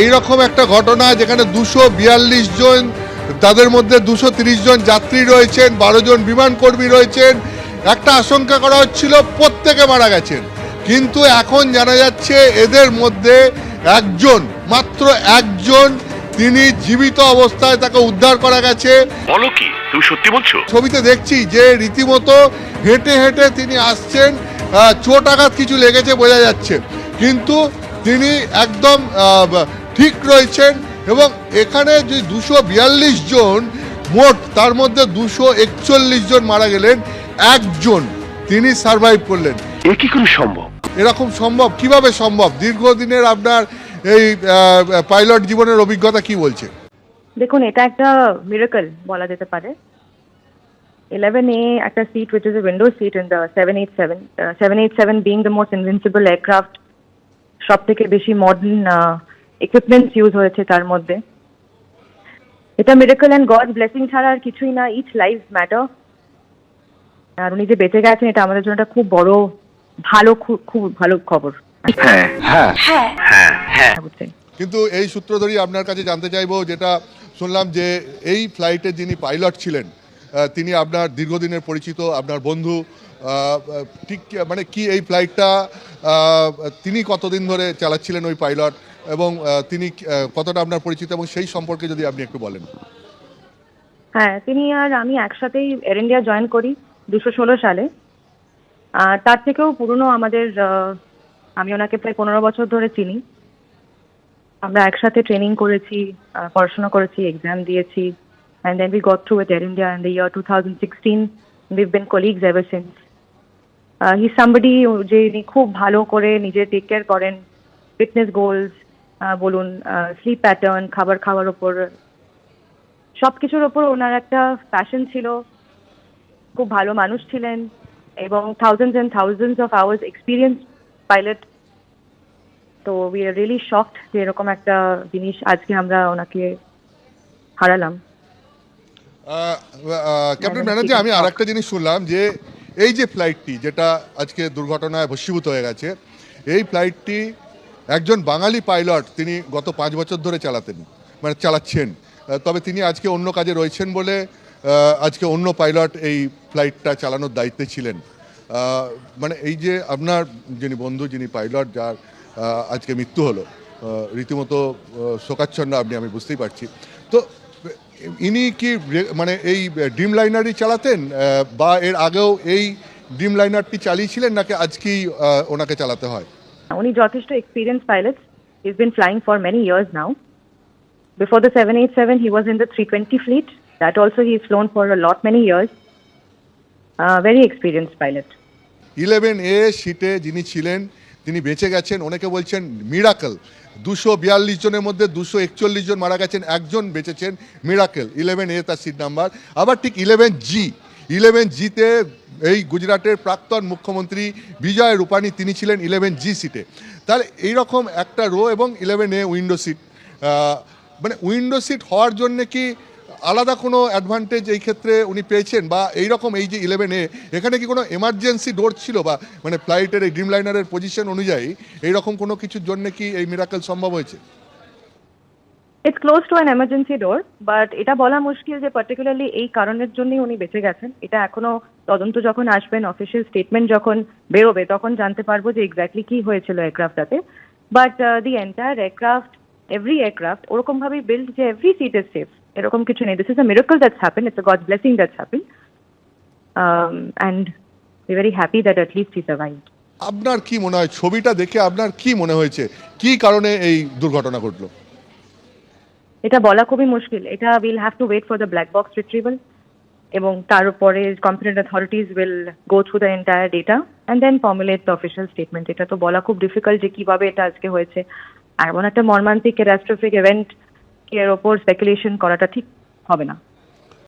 এইরকম একটা ঘটনা যেখানে দুশো বিয়াল্লিশ জন তাদের মধ্যে দুশো তিরিশ জন যাত্রী রয়েছেন বারো জন বিমান কর্মী রয়েছেন। একটা আশঙ্কা করা হচ্ছিল প্রত্যেকে মারা গেছেন। কিন্তু এখন জানা যাচ্ছে এদের মধ্যে একজন মাত্র একজন তিনি জীবিত অবস্থায় তাকে উদ্ধার করা গেছে। বলো কি তুমি সত্যি বলছো? ছবিতে দেখছি যে রীতিমতো হেঁটে হেঁটে তিনি আসছেন চোট আঘাত কিছু লেগেছে বোঝা যাচ্ছে। কিন্তু তিনি একদম ঠিক রয়েছেন এবং এখানে যে দুশো বিয়াল্লিশ জন মোট তার মধ্যে দুশো একচল্লিশ জন মারা গেলেন একজন তিনি সারভাইভ করলেন। এ কি করে সম্ভব? এরকম সম্ভব? কীভাবে সম্ভব? দীর্ঘদিনের আপনার এই পাইলট জীবনের অভিজ্ঞতা কি বলছে? দেখুন এটা একটা মিরাকল বলা যেতে পারে। ইলেভেন এ একটা seat which is a window seat in the seven eight seven seven eight seven being the most invincible aircraft সব থেকে বেশি মডার্ন ইকুইপমেন্টস ইউজ হয়েছে তার মধ্যে। এটা মিরাকল অ্যান্ড গড ব্লেসিং ছাড়া আর কিছুই না ইচ লাইফ ম্যাটার আর উনি যে বেঁচে গেছেন এটা আমাদের জন্য একটা খুব বড় ভালো খুব খুব ভালো খবর। হ্যাঁ। হ্যাঁ। হ্যাঁ। হ্যাঁ say. কিন্তু এই সূত্র ধরেই আপনার কাছে জানতে চাইব যেটা শুনলাম যে এই ফ্লাইটের যিনি পাইলট ছিলেন তিনি আপনার দীর্ঘদিনের পরিচিত আপনার বন্ধু আহ, ঠিক মানে কি এই ফ্লাইটটা তিনি কতদিন ধরে চালাচ্ছিলেন ওই পাইলট এবং তিনি কতটা আপনার পরিচিত এবং সেই সম্পর্কে যদি আপনি একটু বলেন। হ্যাঁ তিনি আর আমি একসাথেই এয়ার ইন্ডিয়া জয়েন করি দুশো ষোলো সালে। আর তার থেকেও পুরনো আমাদের আমি ওনাকে প্রায় পনেরো বছর ধরে চিনি। আমরা একসাথে ট্রেনিং করেছি পড়াশোনা করেছি এক্সাম দিয়েছি। And then we got through with Air India in the year two thousand sixteen we've been colleagues ever since he somebody যে খুব ভালো করে নিজে টেক কেয়ার করেন ফিটনেস গোলস বলুন স্লিপ প্যাটার্ন খাবার খাওয়ার ওপর সব কিছুর ওপর ওনার একটা প্যাশন ছিল। খুব ভালো মানুষ ছিলেন এবং thousands and thousands of hours experience pilot তো উই আর রিয়েলি শকড যে এরকম একটা জিনিস আজকে আমরা ওনাকে হারালাম। ক্যাপ্টেন ব্যানার্জি আমি আর একটা জিনিস শুনলাম যে এই যে ফ্লাইটটি যেটা আজকে দুর্ঘটনায় ভস্মীভূত হয়ে গেছে এই ফ্লাইটটি একজন বাঙালি পাইলট তিনি গত পাঁচ বছর ধরে চালাতেন মানে চালাচ্ছেন। তবে তিনি আজকে অন্য কাজে রয়েছেন বলে আজকে অন্য পাইলট এই ফ্লাইটটা চালানোর দায়িত্বে ছিলেন। মানে এই যে আপনার যিনি বন্ধু, যিনি পাইলট, যার আজকে মৃত্যু হলো রীতিমতো শোকাচ্ছন্ন আপনি, আমি বুঝতেই পারছি। তো, ইনি কি মানে এই ড্রিম লাইনারই চালাতেন বা এর আগেও এই ড্রিম লাইনারটি চালিয়েছিলেন, নাকি আজকেই ওনাকে চালাতে হয়? উনি যথেষ্ট experience pilot is been flying for many years now before the seven eight seven he was in the three twenty fleet that also he is flown for lot many years very experience pilot eleven A সিটে যিনি ছিলেন, তিনি বেঁচে গেছেন। অনেকে বলছেন miracle দুশো বিয়াল্লিশ জনের মধ্যে দুশো একচল্লিশ জন মারা গেছেন। একজন বেঁচেছেন মিরাকেল ইলেভেন এ তার সিট নাম্বার আবার ঠিক ইলেভেন জি ইলেভেন জিতে এই গুজরাটের প্রাক্তন মুখ্যমন্ত্রী বিজয় রূপানি তিনি ছিলেন ইলেভেন জি সিটে তাহলে এইরকম একটা রো এবং ইলেভেন এ উইন্ডো সিট মানে উইন্ডো সিট হওয়ার জন্য কি আলাদা কোনো অ্যাডভান্টেজ এই ক্ষেত্রে উনি পেয়েছেন? বা এইরকম এই যে ইলেভেন এ, এখানে কি কোনো এমার্জেন্সি ডোর ছিল? বা মানে ফ্লাইটের এই ড্রিম লাইনারের পজিশন অনুযায়ী এইরকম কোনো কিছুর জন্য কি এই মিরাকেল সম্ভব হয়েছে? It's close to an emergency door but এটা বলা মুশকিল যে পার্টিকুলারলি এই কারণের জন্যই উনি বেঁচে গেছেন। এটা এখনও তদন্ত যখন আসবেন অফিসিয়াল স্টেটমেন্ট যখন বেরোবে, তখন জানতে পারব যে এক্স্যাক্টলি কি হয়েছিল এয়ারক্রাফটটাতে but the entire aircraft every aircraft ওরকম ভাবেই বিল্ড যে এভরি সিট ইজ সেফ এরকম কিছু নেই। This is a miracle that's happen it's God blessing that's happen and we very happy that at least he survived আপনার কি মনে হয়? ছবিটা দেখে আপনার কি মনে হয়েছে? কি কারণে এই দুর্ঘটনা ঘটলো? এটা বলা খুবই মুশকিল। এটা will have to wait for the black box retrieval এবং তার উপরে competent authorities will go through the entire data and then formulate the official statement এটা তো বলা খুব ডিফিকাল্ট যে কীভাবে এটা আজকে হয়েছে। আর এমন একটা মর্মান্তিক ক্যাটাস্ট্রফিক ইভেন্ট এর ওপর স্পেকুলেশন করাটা ঠিক হবে না।